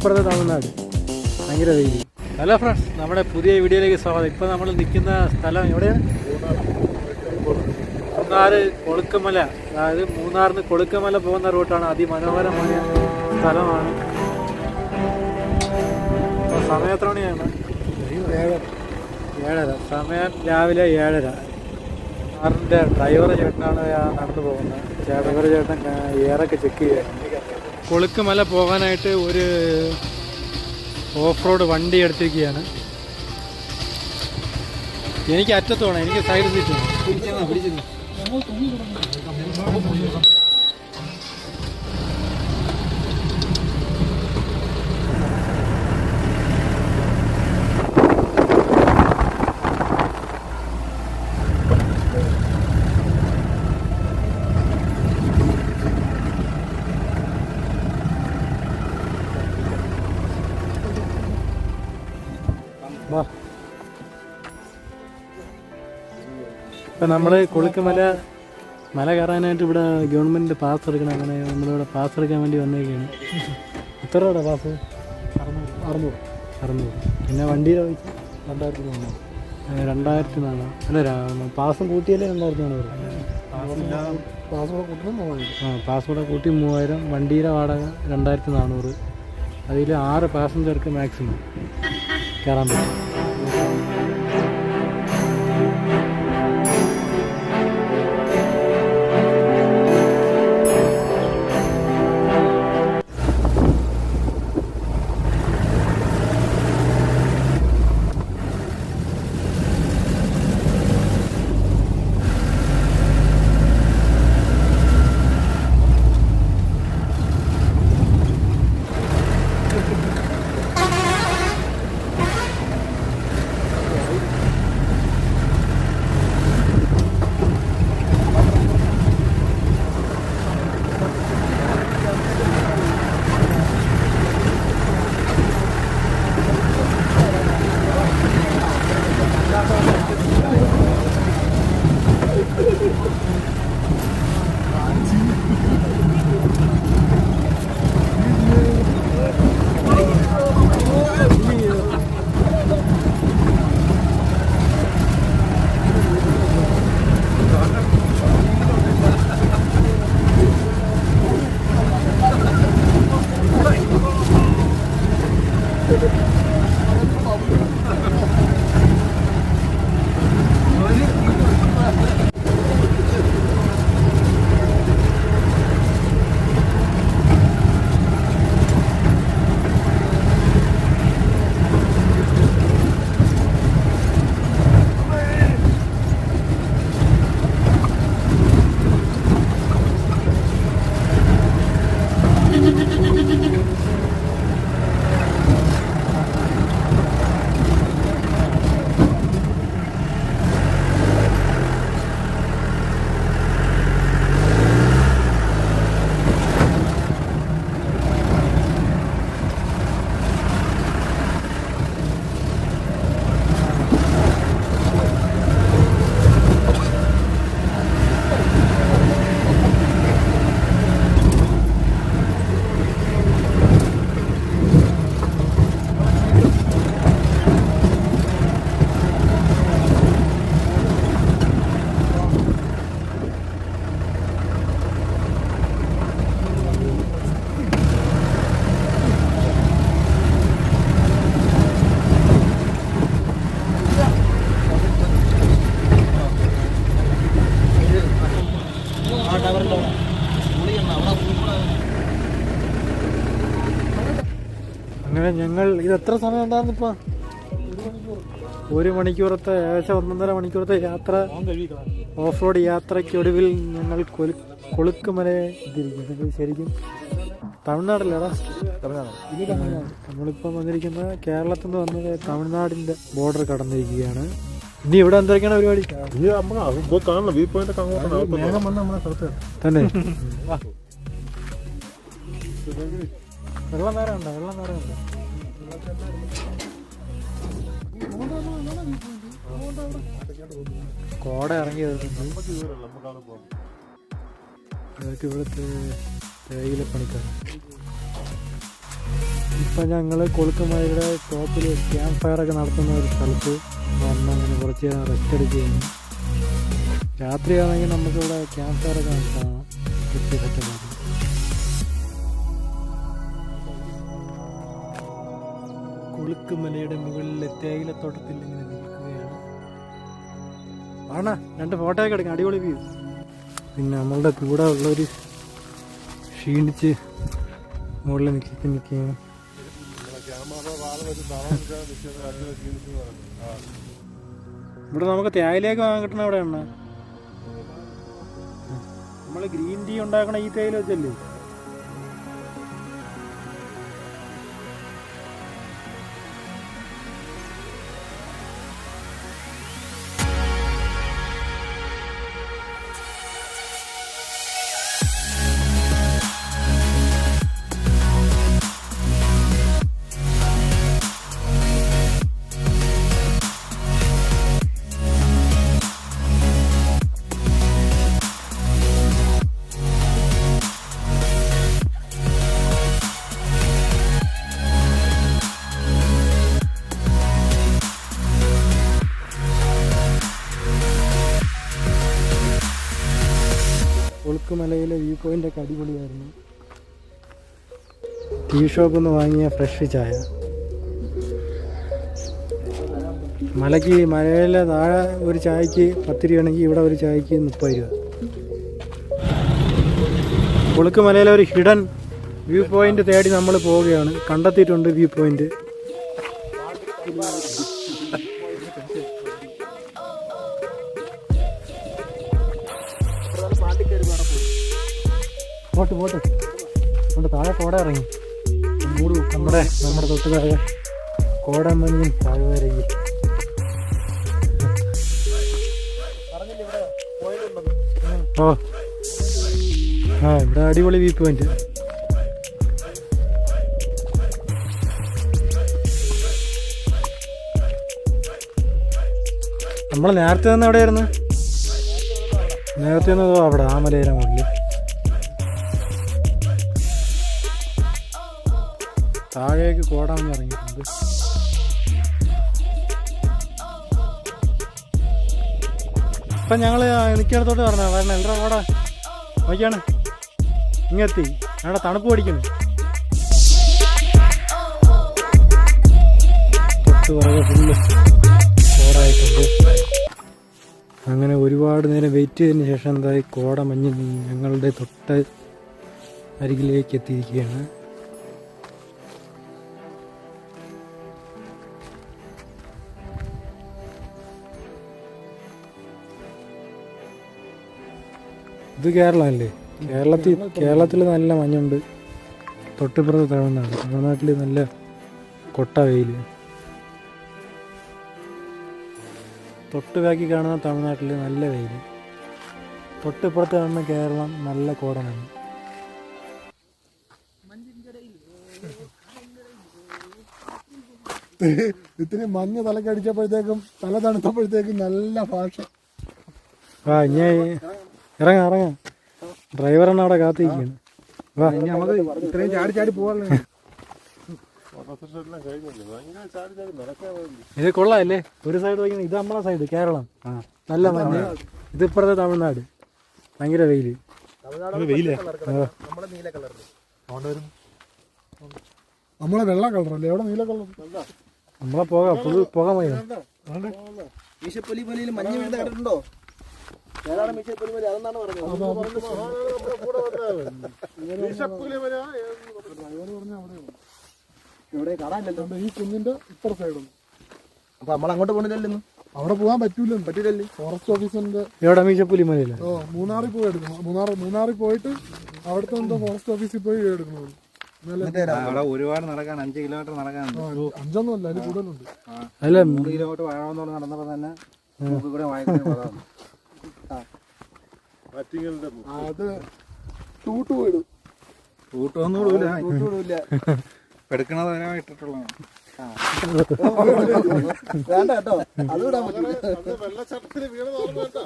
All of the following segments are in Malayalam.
ഇപ്പുറത്തെ തമിഴ്നാട്. ഭയങ്കര വെയിൽ ഹലോ ഫ്രണ്ട്സ് നമ്മുടെ പുതിയ വീഡിയോയിലേക്ക് സ്വാഗതം. ഇപ്പോൾ നമ്മൾ നിൽക്കുന്ന സ്ഥലം എവിടെയാണ്? മൂന്നാർ കൊളുക്കമല. അതായത് മൂന്നാറിൽ നിന്ന് കൊളുക്കമല പോകുന്ന റൂട്ടാണ് അതിമനോഹരമായ സ്ഥലമാണ്. സമയം എത്ര മണിയാണ്? ഏഴര. സമയം രാവിലെ ഏഴര. കാറിന്റെ ഡ്രൈവർ ചേട്ടനാണ് നടന്നു പോകുന്നത്. ഡ്രൈവർ ചേട്ടൻ എയറൊക്കെ ചെക്ക് ചെയ്യുകയാണ് കൊളുക്കുമല പോകാനായിട്ട് ഒരു ഓഫ് റോഡ് വണ്ടി എടുത്തിരിക്കുകയാണ്. എനിക്ക് അറ്റത്തോണം എനിക്ക് സൈഡ് സീറ്റ് വേണം. ഇപ്പം നമ്മൾ കൊളുക്കുമല മല കയറാനായിട്ട് ഇവിടെ ഗവൺമെന്റ് പാസ് എടുക്കണം. അങ്ങനെ നമ്മളിവിടെ പാസ് എടുക്കാൻ വേണ്ടി വന്നേക്കാണ്. എത്ര രൂപയുടെ പാസ് അറുന്നൂറ്. അറുന്നൂറ്. പിന്നെ വണ്ടിയുടെ പൈസ? രണ്ടായിരത്തി ഏ, രണ്ടായിരത്തി നാന്നൂറ് അല്ല പാസും കൂട്ടിയല്ലേ രണ്ടായിരത്തി മൂവായിരം. ആ പാസ്പോർട്ട് കൂട്ടി മൂവായിരം. വണ്ടിയുടെ വാടക രണ്ടായിരത്തി നാനൂറ് അതിൽ ആറ് പാസഞ്ചർക്ക് മാക്സിമം കയറാൻ പറ്റും. അങ്ങനെ ഞങ്ങൾ ഇത് എത്ര സമയം ഉണ്ടായിരുന്നു ഇപ്പൊ? ഒരു മണിക്കൂറത്തെ ഏകദേശം ഒന്നൊന്നര മണിക്കൂറത്തെ യാത്ര ഓഫ് റോഡ് യാത്രയ്ക്കൊടുവിൽ ഞങ്ങൾ കൊലു കൊളുക്കുമലയെ എത്തിയിരിക്കുന്നു. ശരിക്കും തമിഴ്നാടല്ലേടാ തമിഴ്നാട്. നമ്മളിപ്പം വന്നിരിക്കുന്നത് കേരളത്തിൽ നിന്ന് വന്നത് തമിഴ്നാടിന്റെ ബോർഡർ കടന്നിരിക്കുകയാണ്. ഇനി ഇവിടെ എന്തൊക്കെയാണ് പരിപാടി? തന്നെ. വാ. വെള്ളം നേരം ഉണ്ടോ? വെള്ളം നേരം ഉണ്ടോ? കോട ഇറങ്ങി വരുന്നുണ്ട് ഇതൊക്കെ ഇവിടുത്തെ തേയില പണിക്കാർ ഇപ്പം ഞങ്ങൾ കൊളുക്കുമലയുടെ ടോപ്പിൽ ക്യാമ്പ് ഫയറൊക്കെ നടത്തുന്ന ഒരു സ്ഥലത്ത് വന്ന് അങ്ങനെ കുറച്ച് നേരം റെസ്റ്റ് എടുക്കുകയാണ്. രാത്രിയാണെങ്കിൽ നമുക്കിവിടെ ക്യാമ്പ് ഫയറൊക്കെ നടത്താം. കൃത്യ സെറ്റപ്പാണ് കൊളുക്കുമലയുടെ മുകളിലെ തേയിലത്തോട്ടത്തിൽ ഇങ്ങനെ നിൽക്കുകയാണ്. ആണ രണ്ട് ഫോട്ടോ ഒക്കെ എടുക്കാം അടിപൊളി വ്യൂ പിന്നെ നമ്മളുടെ കൂടെ ഉള്ളവർ ക്ഷീണിച്ച് മുകളിൽ നിൽക്കി നിൽക്കുകയാണ്. ഇവിടെ നമുക്ക് തേയിലേക്ക് വാങ്ങാൻ കിട്ടണ എവിടെയാണ് നമ്മൾ ഗ്രീൻ ടീ ഉണ്ടാക്കണ ഈ തേയില വെച്ചല്ലേ? ഒളുക്കുമലയിലെ വ്യൂ പോയിന്റ് ഒക്കെ അടിപൊളിയായിരുന്നു. ടീ ഷോപ്പിൽ നിന്ന് വാങ്ങിയ ഫ്രഷ് ചായ. മലയ്ക്ക് മലയിലെ താഴെ ഒരു ചായക്ക് പത്ത് രൂപയാണെങ്കിൽ ഇവിടെ ഒരു ചായക്ക് മുപ്പത് രൂപ. കൊളുക്കുമലയിലെ ഒരു ഹിഡൻ വ്യൂ പോയിന്റ് തേടി നമ്മൾ പോവുകയാണ്. കണ്ടെത്തിയിട്ടുണ്ട് വ്യൂ പോയിന്റ് പോട്ട് പോട്ട് കൊണ്ട് താഴെ കോട ഇറങ്ങി. മൂട് നമ്മുടെ നമ്മുടെ തൊട്ട് താഴെ കോടമഞ്ഞും താഴ്വരയിൽ ഓ. ആ ഇവിടെ അടിപൊളി വ്യൂ പോയിന്റ് നമ്മൾ നേരത്തെ തന്നെ എവിടെയായിരുന്നു? നേരത്തെ നിന്ന് അവിടെ ആ മലയിലെ മുകളിൽ താഴേക്ക് കോടാന്ന് ഇറങ്ങിയിട്ടുണ്ട്. ഇപ്പം ഞങ്ങൾ നിൽക്കിടത്തോട്ട് പറഞ്ഞ വരണം എത്ര കോട? നോക്കിയാണ്. ഇങ്ങെത്തി. അവിടെ തണുപ്പ് പഠിക്കുന്നു അങ്ങനെ ഒരുപാട് നേരം വെയിറ്റ് ചെയ്തതിന് ശേഷം എന്തായി കോട മഞ്ഞ് ഞങ്ങളുടെ തൊട്ട് അരികിലേക്ക് എത്തിയിരിക്കുകയാണ്. ഇത് കേരളമല്ലേ? കേരളത്തിൽ കേരളത്തിൽ നല്ല മഞ്ഞുണ്ട്. തൊട്ടിപ്പുറത്ത് തമിഴ്നാട്. തമിഴ്നാട്ടിൽ നല്ല കൊട്ട വെയിൽ തൊട്ട് ബാക്കി കാണുന്ന തമിഴ്നാട്ടിൽ നല്ല വെയിൽ തൊട്ടിപ്പുറത്ത് കാണുന്ന കേരളം നല്ല കോടനാണ് ഇത്തിരി മഞ്ഞ് തലക്കടിച്ചപ്പോഴത്തേക്കും തല തണുത്തപ്പോഴത്തേക്കും നല്ല ഭാഷ. ആ ഇനി ഇറങ്ങാം ഡ്രൈവർ ഡ്രൈവറാണ് അവിടെ കാത്തിരിക്കുകയാണ് വാ. നമുക്ക് ഇത്രയും ചാടി ചാടി വേണ്ടി ഇത് കൊള്ളാല്ലേ? ഒരു സൈഡ് വയ്ക്കുന്നത് ഇത് നമ്മളെ സൈഡ് കേരളം. നല്ല മഞ്ഞ്. ഇത് ഇപ്പുറത്തെ തമിഴ്നാട്. ഭയങ്കര വെയിൽ. വെയിലേ? നമ്മളെ വെള്ള കളറല്ലേ എവിടെ നീല കളർ നമ്മളെ പുക പുക മതി മഞ്ഞ് വീഴ്ന്ന കണ്ടിട്ടുണ്ടോ ഏതാണ് മീശപ്പൊലിമല അതെന്നാണ് പറഞ്ഞത്? ഇവിടെ കാണാനില്ലല്ലോ. ഈ കുന്നിന്റെ ഇപ്പുറ സൈഡും അപ്പൊ നമ്മൾ അങ്ങോട്ട് പോണില്ലല്ലോ അവിടെ പോകാൻ പറ്റൂല പറ്റില്ലല്ലേ ഫോറസ്റ്റ് ഓഫീസറിന്റെ എവിടെ മീശപ്പുലി ഓ മൂന്നാറിൽ പോയി എടുക്കണം. മൂന്നാർ മൂന്നാറിൽ പോയിട്ട് അവിടുത്തെ എന്തോ ഫോറസ്റ്റ് ഓഫീസിൽ പോയി എടുക്കണം? ഇന്നലെ അവിടെ ഒരുപാട് നടക്കാൻ അഞ്ച് കിലോമീറ്റർ നടക്കാൻ. അഞ്ചൊന്നും അല്ല അതിൽ കൂടുതലുണ്ട്. കിലോമീറ്റർ വാഴാമെന്നോട് നടന്നപ്പോ തന്നെ ഇവിടെ വായിക്കാൻ അത് ഇടൂല. എടുക്കണത് ഇട്ടിട്ടുള്ളതാണ്. വേണ്ട കേട്ടോ. അത് വിടാൻ പറ്റില്ല അത് വെള്ളച്ചാട്ടത്തിൽ വീണത് ഓർമ്മ കേട്ടാ.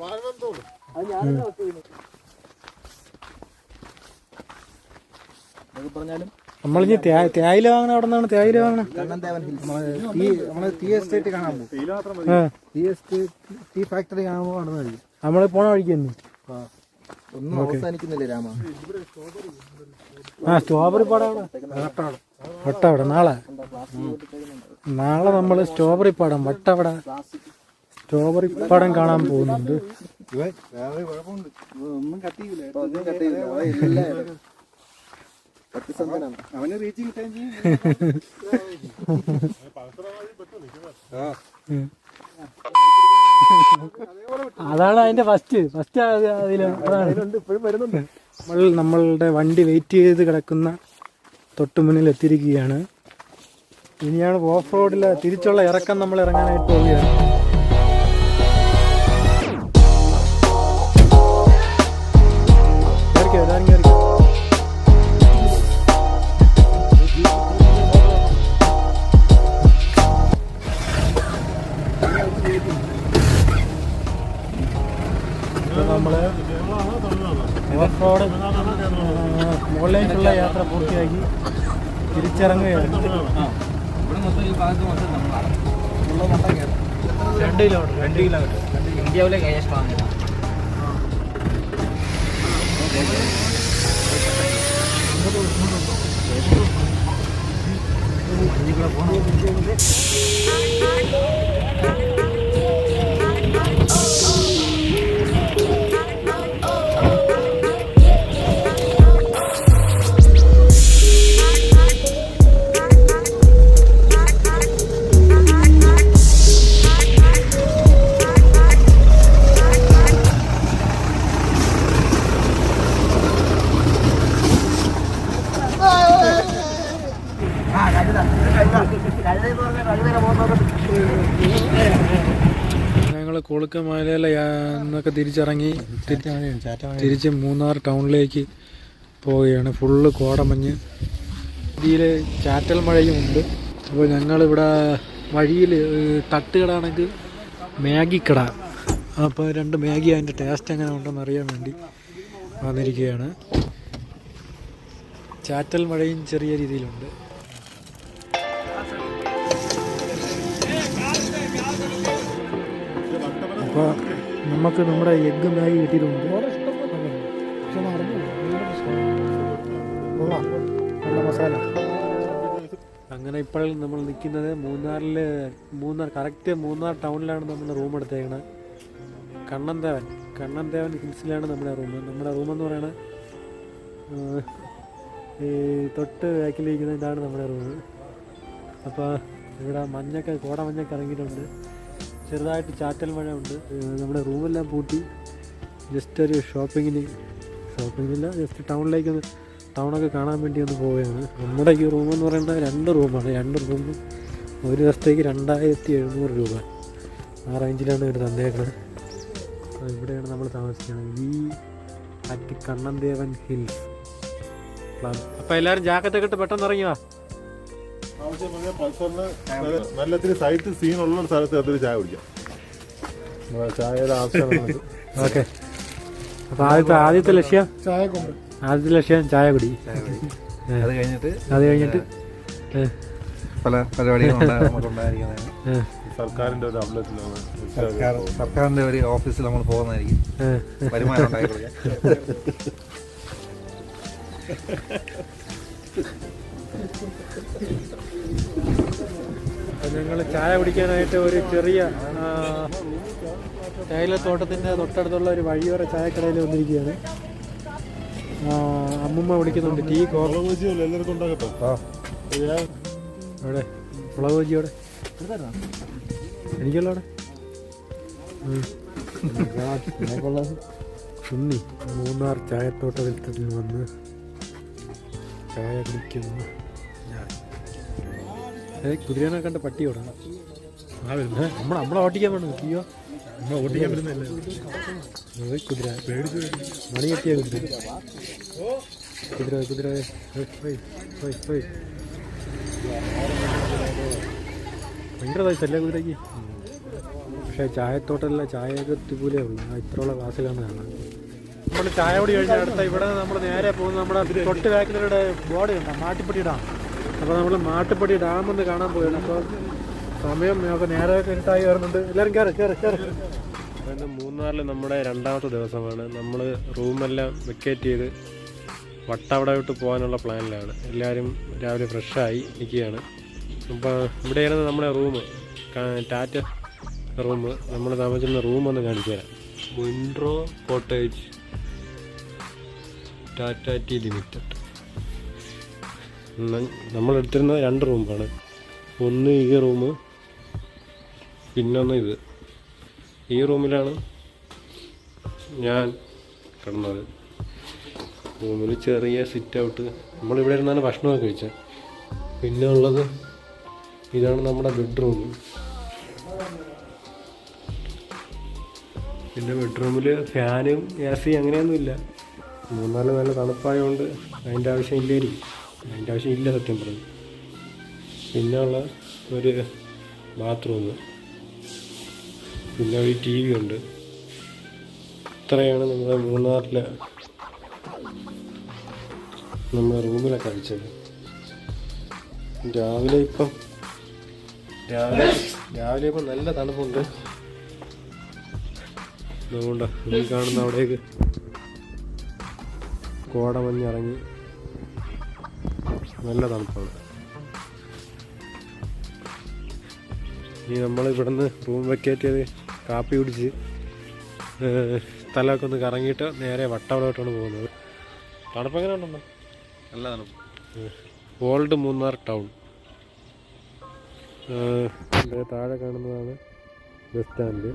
വാഴവന്തോട് അത്. എന്നൊക്കെ പറഞ്ഞാലും നമ്മളിഞ്ഞ് തേ- തേയില വാങ്ങണ അവിടെ നിന്നാണ്? തേയില വാങ്ങണ? നമ്മൾ ടീ എസ്റ്റേറ്റ് കാണാൻ പോകും. ആ. ടീ എസ്റ്റേറ്റ് ടീ ഫാക്ടറി പോണ വഴിക്ക് തന്നെ. ഒന്നും അവസാനിക്കുന്നില്ല രാമ. ആ സ്ട്രോബെറി പടം വട്ടവിടെ. നാളെ. നാളെ നമ്മൾ സ്ട്രോബെറി പാടം വട്ടവട. സ്ട്രോബെറി പാടം കാണാൻ പോകുന്നുണ്ട്. ഒന്നും കത്തിയില്ല. ഒന്നും കത്തിയില്ല. സത്യസന്ധനാണ്. അവന് റീച്ചിങ് ടൈം അതാണ് അതിന്റെ ഫസ്റ്റ് ഫസ്റ്റ് ഇപ്പോഴും വരുന്നുണ്ട് നമ്മൾ നമ്മളുടെ വണ്ടി വെയിറ്റ് ചെയ്ത് കിടക്കുന്ന തൊട്ടു മുന്നിൽ എത്തിയിരിക്കുകയാണ്. ഇനിയാണ് ഓഫ് റോഡിൽ തിരിച്ചുള്ള ഇറക്കം നമ്മൾ ഇറങ്ങാനായിട്ട് പോവുകയാണ്. തിരിച്ചിറങ്ങുകയാണ് രണ്ട് കിലോമീറ്റർ രണ്ട് കിലോമീറ്റർ. ഇന്ത്യയിലെ കൈയസ് വാങ്ങണം ഞങ്ങൾ കൊളുക്കമലയിലെ എന്നൊക്കെ തിരിച്ചിറങ്ങി തിരി- തിരിച്ച് മൂന്നാർ ടൗണിലേക്ക് പോവുകയാണ്. ഫുള്ള് കോടമഞ്ഞ്. ഇതിൽ ചാറ്റൽ മഴയും ഉണ്ട്. അപ്പോൾ ഞങ്ങളിവിടെ വഴിയിൽ തട്ടുകടാണെങ്കിൽ മാഗിക്കട. കട അപ്പോൾ രണ്ട് മാഗി അതിന്റെ ടേസ്റ്റ് എങ്ങനെ ഉണ്ടെന്ന് അറിയാൻ വേണ്ടി വന്നിരിക്കുകയാണ്. ചാറ്റൽ മഴയും ചെറിയ രീതിയിലുണ്ട്. അപ്പോൾ നമുക്ക് നമ്മുടെ എഗ്ഗ് ബാഗ് കിട്ടിയിട്ടുണ്ട്. നല്ല മസാല. അങ്ങനെ ഇപ്പോൾ നമ്മൾ നിൽക്കുന്നത് മൂന്നാറിൽ മൂന്നാർ കറക്റ്റ് മൂന്നാർ ടൗണിലാണ് നമ്മൾ റൂം എടുത്തേക്കണത് കണ്ണന്തേവൻ കണ്ണന്തേവൻ ഹിൽസിലാണ് നമ്മുടെ റൂം. നമ്മുടെ റൂം എന്ന് പറയുന്നത് ഈ തൊട്ട് ബാക്കിലിരിക്കുന്ന ഇതാണ് നമ്മുടെ റൂം. അപ്പോൾ ഇവിടെ മഞ്ഞൊക്കെ കോട മഞ്ഞൊക്കെ ഇറങ്ങിയിട്ടുണ്ട്. ചെറുതായിട്ട് ചാറ്റൽ മഴ ഉണ്ട്. നമ്മുടെ റൂമെല്ലാം പൂട്ടി. ജസ്റ്റ് ഒരു ഷോപ്പിങ്ങിന് ഷോപ്പിങ്ങില്ല ജസ്റ്റ് ടൗണിലേക്ക് ഒന്ന് ടൗണൊക്കെ കാണാൻ വേണ്ടി ഒന്ന് പോവുകയാണ്. നമ്മുടെ ഈ റൂമെന്ന് പറയുന്നത് രണ്ട് റൂമാണ് രണ്ട് റൂമും ഒരു ദിവസത്തേക്ക് രണ്ടായിരത്തി എഴുന്നൂറ് രൂപ. ആ റേഞ്ചിലാണ് ഇവർ തന്നേക്കുന്നത് ഇവിടെയാണ് നമ്മൾ താമസിക്കുന്നത്. ഈ അറ്റ് ദേവൻ ഹിൽസ്. അപ്പോൾ എല്ലാവരും ജാക്കറ്റൊക്കെ ഇട്ട് പെട്ടെന്ന് ഇറങ്ങിയോ ആവശ്യം പറഞ്ഞാൽ പൾസറിന് നല്ല ഇത്തിരി സൈറ്റ് സീൻ ഉള്ള സ്ഥലത്ത് അതൊരു ചായ കുടിക്കാം. ചായയുടെ ആവശ്യമാണ് ഓക്കെ. അപ്പൊ ആദ്യത്തെ ആദ്യത്തെ ലക്ഷ്യം? ചായ കൊണ്ട് ആദ്യത്തെ ലക്ഷ്യം ചായ കുടി. അത് കഴിഞ്ഞിട്ട് അത് കഴിഞ്ഞിട്ട്? പല പരിപാടികളും ഉണ്ടാ- നമുക്കുണ്ടായിരിക്കുന്നതാണ് സർക്കാരിന്റെ ഒരു അമ്പലത്തിലാണ് സർക്കാർ സർക്കാരിന്റെ ഒരു ഓഫീസിൽ നമ്മൾ പോകുന്നതായിരിക്കും. വരുമാനം ഉണ്ടാക്കി കൊടുക്കാൻ ഞങ്ങൾ ചായ കുടിക്കാനായിട്ട് ഒരു ചെറിയ തേയിലത്തോട്ടത്തിന്റെ തൊട്ടടുത്തുള്ള ഒരു വഴിയോര ചായക്കടയിൽ വന്നിരിക്കുകയാണ്. അമ്മുമ്മ വിളിക്കുന്നുണ്ട് ടീ അവിടെ മുളക് ബജിയോടെ എനിക്കല്ലോ അവിടെ? ഉം. മൂന്നാർ ചായത്തോട്ടത്തിൽ വന്ന് ചായ കുടിക്കുന്നു. കുതിരനെ കണ്ട പട്ടി ഓടണം ആ വരുന്നത് നമ്മളെ നമ്മളെ ഓട്ടിക്കാൻ വേണം. അയ്യോ. നമ്മളെ ഓട്ടിക്കാൻ വരുന്നല്ലേ കുതിര. പേടിച്ച് മണി കെട്ടിയ കുതിര. കുതിര കുതിര. ഭയങ്കര വയസ്സല്ലേ കുതിരയ്ക്ക്? പക്ഷേ ചായത്തോട്ടല്ല ചായയൊക്കെ ഇതുപോലെ ഉള്ളു. ഇത്രയുള്ള ക്ലാസ്സിലാണ് കാണാൻ. നമ്മൾ ചായ കൂടി കഴിഞ്ഞ അടുത്ത ഇവിടെ നമ്മൾ നേരെ പോകുന്ന നമ്മുടെ തൊട്ട് ബാക്കിലൂടെ ബോർഡ് കണ്ട മാട്ടിപ്പടി ഡാം അപ്പോൾ നമ്മൾ മാട്ടുപ്പടി ഡാം ഒന്ന് കാണാൻ പോയാണ് അപ്പോൾ സമയം ഞങ്ങൾക്ക് നേരെ ഇരുട്ടായി വരുന്നുണ്ട്. എല്ലാവരും കയറി കയറി കയറി അതായത് മൂന്നാറിൽ നമ്മുടെ രണ്ടാമത്തെ ദിവസമാണ്. നമ്മൾ റൂമെല്ലാം വെക്കേറ്റ് ചെയ്ത് വട്ടവടയോട്ട് പോകാനുള്ള പ്ലാനിലാണ്. എല്ലാവരും രാവിലെ ഫ്രഷായി നിൽക്കുകയാണ് അപ്പോൾ ഇവിടെയായിരുന്നു നമ്മുടെ റൂം ടാറ്റ റൂം നമ്മൾ താമസിക്കുന്ന റൂം ഒന്ന് കാണിച്ചു തരാം. വിൻഡ്രോ കോട്ടേജ് ടാറ്റ ടി ലിമിറ്റഡ്. നമ്മൾ എടുത്തിരുന്നത് രണ്ട് റൂമാണ് ഒന്ന് ഈ റൂം പിന്നൊന്ന് ഇത്. ഈ റൂമിലാണ് ഞാൻ കിടന്നത്. റൂമിൽ ചെറിയ സിറ്റ് ഔട്ട് നമ്മളിവിടെ ഇരുന്നാണ് ഭക്ഷണമൊക്കെ കഴിച്ചത് പിന്നെ ഉള്ളത് ഇതാണ് നമ്മുടെ ബെഡ്റൂം പിന്നെ ബെഡ്റൂമിൽ ഫാനും എ സി അങ്ങനെയൊന്നുമില്ല. മൂന്നാൽ നല്ല തണുപ്പായതുകൊണ്ട് അതിന്റെ ആവശ്യം ഇല്ലായിരിക്കും അതിന്റെ ആവശ്യം ഇല്ല സത്യം പറഞ്ഞു പിന്നെ ഉള്ള ഒരു ബാത്റൂം പിന്നെ ഒരു ടി വി ഉണ്ട്. ഇത്രയാണ് നമ്മുടെ മൂന്നാറിലെ നമ്മുടെ റൂമിലെ കഴിച്ചത് രാവിലെ ഇപ്പം രാവിലെ രാവിലെ ഇപ്പം നല്ല തണുപ്പുണ്ട്. അതുകൊണ്ട് ഈ കാണുന്ന അവിടേക്ക് കോടമഞ്ഞിറങ്ങി നല്ല തണുപ്പാണ്. ഇനി നമ്മൾ ഇവിടുന്ന് റൂം വെക്കേറ്റ് ചെയ്ത് കാപ്പി കുടിച്ച് സ്ഥലമൊക്കെ ഒന്ന് കറങ്ങിയിട്ട് നേരെ വട്ടവളോട്ടാണ് പോകുന്നത്. തണുപ്പ് എങ്ങനെ ഉണ്ടോ നല്ല തണുപ്പ്. Old Munnar town. താഴെ കാണുന്നതാണ് ബസ് സ്റ്റാൻഡ്.